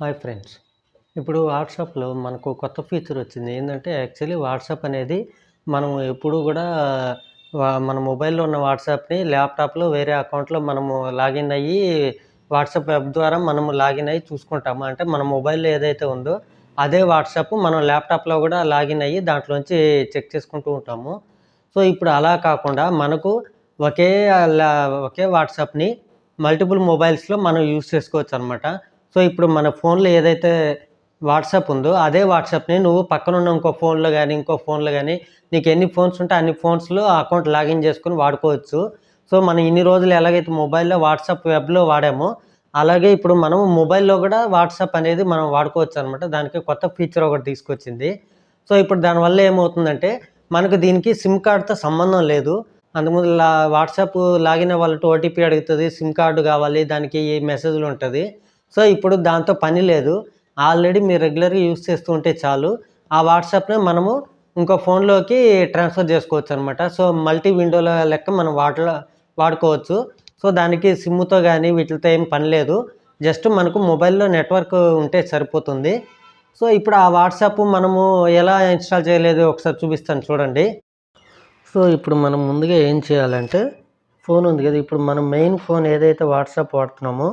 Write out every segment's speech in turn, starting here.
Hi friends. ఇప్పుడు వాట్సాప్లో మనకు కొత్త ఫీచర్ వచ్చింది. ఏంటంటే యాక్చువల్లీ వాట్సాప్ అనేది మనం ఎప్పుడు కూడా మన మొబైల్లో ఉన్న వాట్సాప్ని ల్యాప్టాప్లో వేరే అకౌంట్లో మనము లాగిన్ అయ్యి వాట్సాప్ వెబ్ ద్వారా మనము లాగిన్ అయ్యి చూసుకుంటాము. అంటే మన మొబైల్లో ఏదైతే ఉందో అదే వాట్సాప్ మనం ల్యాప్టాప్లో కూడా లాగిన్ అయ్యి దాంట్లోంచి చెక్ చేసుకుంటూ ఉంటాము. సో ఇప్పుడు అలా కాకుండా మనకు ఒకే లా- ఒకే వాట్సాప్ని మల్టిపుల్ మొబైల్స్లో మనం యూస్ చేసుకోవచ్చు అనమాట సో ఇప్పుడు మన ఫోన్లో ఏదైతే వాట్సాప్ ఉందో అదే వాట్సాప్ని నువ్వు పక్కన ఉన్న ఇంకో ఫోన్లో కానీ ఇంకో ఫోన్లో కానీ నీకు ఎన్ని ఫోన్స్ ఉంటే అన్ని ఫోన్స్లో అకౌంట్ లాగిన్ చేసుకుని వాడుకోవచ్చు. సో మనం ఇన్ని రోజులు ఎలాగైతే మొబైల్లో వాట్సాప్ వెబ్లో వాడామో అలాగే ఇప్పుడు మనం మొబైల్లో కూడా వాట్సాప్ అనేది మనం వాడుకోవచ్చు అనమాట దానికి కొత్త ఫీచర్ ఒకటి తీసుకొచ్చింది. సో ఇప్పుడు దానివల్ల ఏమవుతుందంటే మనకు దీనికి సిమ్ కార్డ్తో సంబంధం లేదు. అంతకుముందు లా వాట్సాప్ లాగిన్ వాళ్ళతో ఓటీపీ అడుగుతుంది సిమ్ కార్డు కావాలి దానికి ఈ మెసేజ్లు ఉంటుంది. సో ఇప్పుడు దాంతో పని లేదు. ఆల్రెడీ మీరు రెగ్యులర్గా యూస్ చేస్తూ ఉంటే చాలు. ఆ వాట్సాప్ని మనము ఇంకో ఫోన్లోకి ట్రాన్స్ఫర్ చేసుకోవచ్చు అనమాట సో మల్టీ విండోల లెక్క మనం వాటిలో వాడుకోవచ్చు. సో దానికి సిమ్తో కానీ వీటితో ఏం పని లేదు. జస్ట్ మనకు మొబైల్లో నెట్వర్క్ ఉంటే సరిపోతుంది. సో ఇప్పుడు ఆ వాట్సాప్ మనము ఎలా ఇన్స్టాల్ చేయలేదు ఒకసారి చూపిస్తాను చూడండి. సో ఇప్పుడు మనం ముందుగా ఏం చేయాలంటే ఫోన్ ఉంది కదా ఇప్పుడు మనం మెయిన్ ఫోన్ ఏదైతే వాట్సాప్ వాడుతున్నామో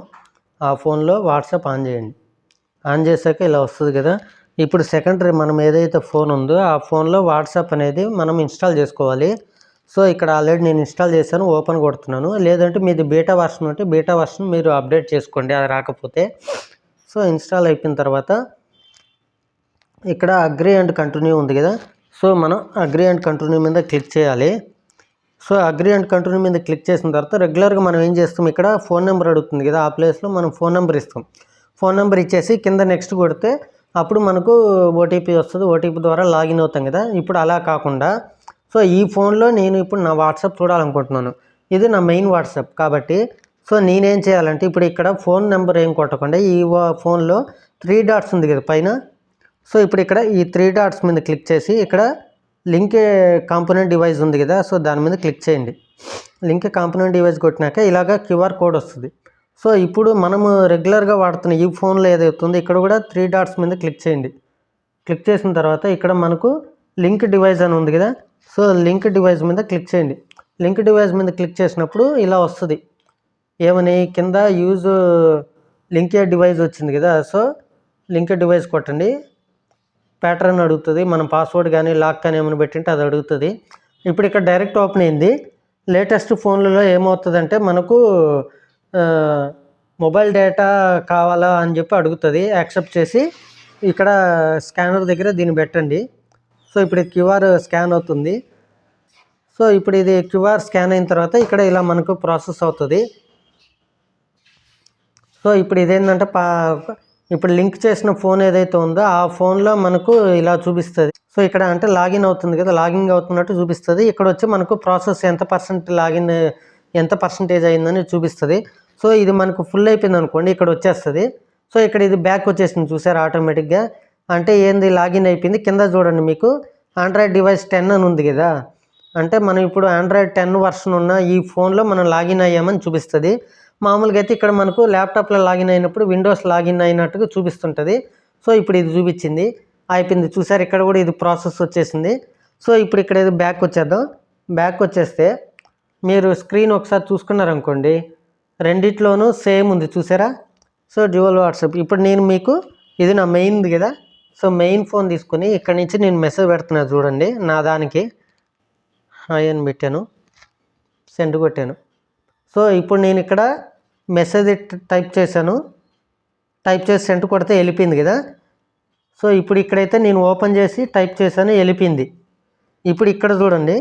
ఆ ఫోన్లో వాట్సాప్ ఆన్ చేయండి. ఆన్ చేశాక ఇలా వస్తుంది కదా. ఇప్పుడు సెకండరీ మనం ఏదైతే ఫోన్ ఉందో ఆ ఫోన్లో వాట్సాప్ అనేది మనం ఇన్స్టాల్ చేసుకోవాలి. సో ఇక్కడ ఆల్రెడీ నేను ఇన్స్టాల్ చేశాను ఓపెన్ కొడుతున్నాను. లేదంటే మీది బీటా వర్షన్ ఉంటే బీటా వర్షన్ మీరు అప్డేట్ చేసుకోండి అది రాకపోతే. సో ఇన్స్టాల్ అయిపోయిన తర్వాత ఇక్కడ అగ్రి అండ్ కంటిన్యూ ఉంది కదా. సో మనం అగ్రి అండ్ కంటిన్యూ మీద క్లిక్ చేయాలి. సో అగ్రి అండ్ కంటిన్యూ మీద క్లిక్ చేసిన తర్వాత రెగ్యులర్గా మనం ఏం చేస్తాం? ఇక్కడ ఫోన్ నెంబర్ అడుగుతుంది కదా ఆ ప్లేస్లో మనం ఫోన్ నెంబర్ ఇస్తాం. ఫోన్ నెంబర్ ఇచ్చేసి కింద నెక్స్ట్ కొడితే అప్పుడు మనకు ఓటీపీ వస్తుంది. ఓటీపీ ద్వారా లాగిన్ అవుతాం కదా ఇప్పుడు అలా కాకుండా. సో ఈ ఫోన్లో నేను ఇప్పుడు నా వాట్సాప్ చూడాలనుకుంటున్నాను. ఇది నా మెయిన్ వాట్సాప్ కాబట్టి. సో నేనేం చేయాలంటే ఇప్పుడు ఇక్కడ ఫోన్ నెంబర్ ఏం కొట్టకుండా ఈ ఫోన్లో త్రీ డాట్స్ ఉంది కదా పైన. సో ఇప్పుడు ఇక్కడ ఈ త్రీ డాట్స్ మీద క్లిక్ చేసి ఇక్కడ లింక్ కాంపోనెంట్ డివైస్ ఉంది కదా సో దాని మీద క్లిక్ చేయండి. లింక్ కాంపోనెంట్ డివైస్ కొట్టినాక ఇలాగ క్యూఆర్ కోడ్ వస్తుంది. సో ఇప్పుడు మనము రెగ్యులర్గా వాడుతున్న ఈ ఫోన్లో ఏదైతే ఇక్కడ కూడా త్రీ డాట్స్ మీద క్లిక్ చేయండి. క్లిక్ చేసిన తర్వాత ఇక్కడ మనకు లింక్ డివైస్ అని ఉంది కదా సో లింక్ డివైస్ మీద క్లిక్ చేయండి. లింక్ డివైస్ మీద క్లిక్ చేసినప్పుడు ఇలా వస్తుంది. ఏమని? కింద యూజ్ లింక్ డివైస్ వచ్చింది కదా సో లింక్ డివైస్ కొట్టండి. ప్యాటర్న్ అడుగుతుంది. మనం పాస్వర్డ్ కానీ లాక్ కానీ ఏమైనా పెట్టింటే అది అడుగుతుంది. ఇప్పుడు ఇక్కడ డైరెక్ట్ ఓపెన్ అయింది. లేటెస్ట్ ఫోన్లలో ఏమవుతుందంటే మనకు మొబైల్ డేటా కావాలా అని చెప్పి అడుగుతుంది. యాక్సెప్ట్ చేసి ఇక్కడ స్కానర్ దగ్గర దీన్ని పెట్టండి. సో ఇప్పుడు క్యూఆర్ స్కాన్ అవుతుంది. సో ఇప్పుడు ఇది క్యూఆర్ స్కాన్ అయిన తర్వాత ఇక్కడ ఇలా మనకు ప్రాసెస్ అవుతుంది. సో ఇప్పుడు ఇదేంటంటే పా ఇప్పుడు లింక్ చేసిన ఫోన్ ఏదైతే ఉందో ఆ ఫోన్లో మనకు ఇలా చూపిస్తుంది. సో ఇక్కడ అంటే లాగిన్ అవుతుంది కదా లాగింగ్ అవుతున్నట్టు చూపిస్తుంది. ఇక్కడ వచ్చి మనకు ప్రాసెస్ ఎంత పర్సెంట్ లాగిన్ ఎంత పర్సంటేజ్ అయిందని చూపిస్తుంది. సో ఇది మనకు ఫుల్ అయిపోయింది అనుకోండి ఇక్కడ వచ్చేస్తుంది. సో ఇక్కడ ఇది బ్యాక్ వచ్చేసింది చూసారు ఆటోమేటిక్గా. అంటే ఏంది లాగిన్ అయిపోయింది. కింద చూడండి మీకు ఆండ్రాయిడ్ డివైస్ టెన్ అని ఉంది కదా. అంటే మనం ఇప్పుడు ఆండ్రాయిడ్ టెన్ వర్షన్ ఉన్న ఈ ఫోన్లో మనం లాగిన్ అయ్యామని చూపిస్తుంది. మామూలుగా అయితే ఇక్కడ మనకు ల్యాప్టాప్లో లాగిన్ అయినప్పుడు విండోస్ లాగిన్ అయినట్టుగా చూపిస్తుంటుంది. సో ఇప్పుడు ఇది చూపించింది. అయిపోయింది. చూసారు ఇక్కడ కూడా ఇది ప్రాసెస్ వచ్చేసింది. సో ఇప్పుడు ఇక్కడ ఏదో బ్యాక్ వచ్చేద్దాం. బ్యాక్ వచ్చేస్తే మీరు స్క్రీన్ ఒకసారి చూసుకున్నారనుకోండి రెండిట్లోనూ సేమ్ ఉంది. చూసారా? So dual WhatsApp. ఇప్పుడు నేను మీకు ఇది నా మెయిన్ది కదా? సో మెయిన్ ఫోన్ తీసుకుని ఇక్కడ నుంచి నేను మెసేజ్ పెడుతున్నా చూడండి. నా దానికి. హాయ్ అని పెట్టాను. సెండ్ కొట్టాను. సో ఇప్పుడు నేను ఇక్కడ మెసేజ్ టైప్ చేశాను. టైప్ చేసి సెండ్ కొడితే వెళ్ళిపోయింది కదా. సో ఇప్పుడు ఇక్కడైతే నేను ఓపెన్ చేసి టైప్ చేశాను వెళ్ళిపోయింది. ఇప్పుడు ఇక్కడ చూడండి.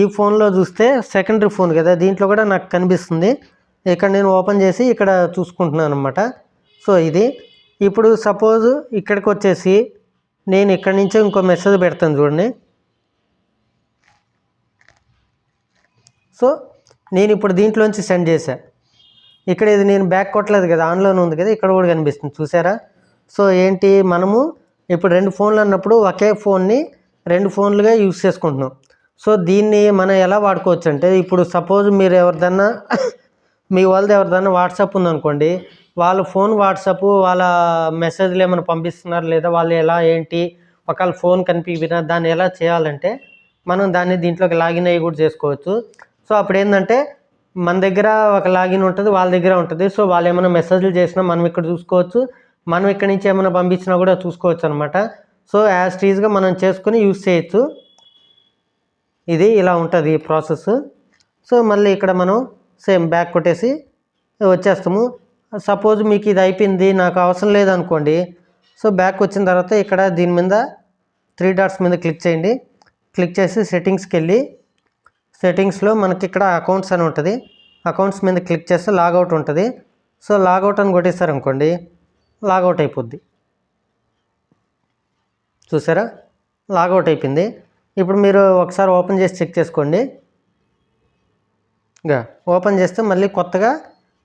ఈ ఫోన్లో చూస్తే సెకండరీ ఫోన్ కదా. దీంట్లో కూడా నాకు కనిపిస్తుంది. ఇక్కడ నేను ఓపెన్ చేసి ఇక్కడ చూసుకుంటున్నాను అనమాట సో ఇది. ఇప్పుడు సపోజ్ ఇక్కడికి వచ్చేసి నేను ఇక్కడి నుంచే ఇంకో మెసేజ్ పెడతాను చూడండి. సో నేను ఇప్పుడు దీంట్లోంచి సెండ్ చేశా. ఇక్కడ ఇది నేను బ్యాక్ కొట్టలేదు కదా ఆన్లోనే ఉంది కదా ఇక్కడ కూడా కనిపిస్తుంది చూసారా సో ఏంటి మనము ఇప్పుడు రెండు ఫోన్లు అన్నప్పుడు ఒకే ఫోన్ని రెండు ఫోన్లుగా యూస్ చేసుకుంటున్నాం. సో దీన్ని మనం ఎలా వాడుకోవచ్చు అంటే ఇప్పుడు సపోజ్ మీరు ఎవరిదన్నా మీ వాళ్ళది ఎవరిదన్నా వాట్సాప్ ఉందనుకోండి వాళ్ళ ఫోన్ వాట్సాప్ వాళ్ళ మెసేజ్లు ఏమైనా పంపిస్తున్నారు లేదా వాళ్ళు ఎలా ఏంటి ఒకవేళ ఫోన్ కనిపించినా దాన్ని ఎలా చేయాలంటే మనం దాన్ని దీంట్లోకి లాగిన్ అయ్యి కూడా చేసుకోవచ్చు. సో అప్పుడు ఏంటంటే మన దగ్గర ఒక లాగిన్ ఉంటుంది వాళ్ళ దగ్గర ఉంటుంది. సో వాళ్ళు ఏమైనా మెసేజ్లు చేసినా మనం ఇక్కడ చూసుకోవచ్చు. మనం ఇక్కడ నుంచి ఏమైనా పంపించినా కూడా చూసుకోవచ్చు అనమాట సో యాజ్ టీజ్గా మనం చేసుకుని యూస్ చేయొచ్చు. ఇది ఇలా ఉంటుంది ఈ ప్రాసెస్. సో మళ్ళీ ఇక్కడ మనం సేమ్ బ్యాక్ కొట్టేసి వచ్చేస్తాము. సపోజ్ మీకు ఇది అయిపోయింది నాకు అవసరం లేదనుకోండి. సో బ్యాక్ వచ్చిన తర్వాత ఇక్కడ దీని మీద త్రీ డాట్స్ మీద క్లిక్ చేయండి. క్లిక్ చేసి సెట్టింగ్స్కి వెళ్ళి సెట్టింగ్స్లో మనకి ఇక్కడ అకౌంట్స్ అని ఉంటుంది. అకౌంట్స్ మీద క్లిక్ చేస్తే లాగౌట్ ఉంటుంది. సో లాగౌట్ అని కొట్టేస్తారనుకోండి లాగౌట్ అయిపోద్ది. చూసారా? లాగౌట్ అయిపోయింది. ఇప్పుడు మీరు ఒకసారి ఓపెన్ చేసి చెక్ చేసుకోండి. ఇంకా ఓపెన్ చేస్తే మళ్ళీ కొత్తగా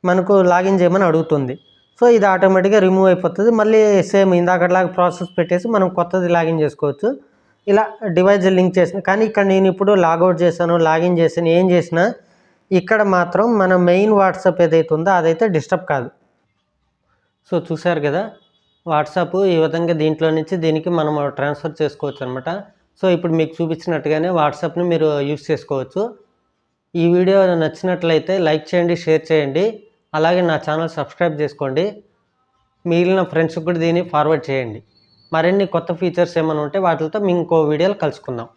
మనకు లాగిన్ చేయమని అడుగుతుంది. సో ఇది ఆటోమేటిక్గా రిమూవ్ అయిపోతుంది. మళ్ళీ సేమ్ ఇందాకట్లాగా ప్రాసెస్ పెట్టేసి మనం కొత్తది లాగిన్ చేసుకోవచ్చు. ఇలా డివైస్ లింక్ చేసిన కానీ ఇక్కడ నేను ఇప్పుడు లాగౌట్ చేశాను లాగిన్ చేశాను ఏం చేసినా ఇక్కడ మాత్రం మన మెయిన్ వాట్సాప్ ఏదైతే ఉందో అదైతే డిస్టర్బ్ కాదు. సో చూశారు కదా వాట్సాప్ ఈ విధంగా దీంట్లో నుంచి దీనికి మనం ట్రాన్స్ఫర్ చేసుకోవచ్చు అనమాట సో ఇప్పుడు మీకు చూపించినట్టుగానే వాట్సాప్ని మీరు యూస్ చేసుకోవచ్చు. ఈ వీడియో నచ్చినట్లయితే లైక్ చేయండి షేర్ చేయండి. అలాగే నా ఛానల్ సబ్స్క్రైబ్ చేసుకోండి. మిగిలిన ఫ్రెండ్స్కి కూడా దీన్ని ఫార్వర్డ్ చేయండి. మరిన్ని కొత్త ఫీచర్స్ ఏమైనా ఉంటే వాటితో మేము ఇంకో వీడియోలు కలుసుకుందాం.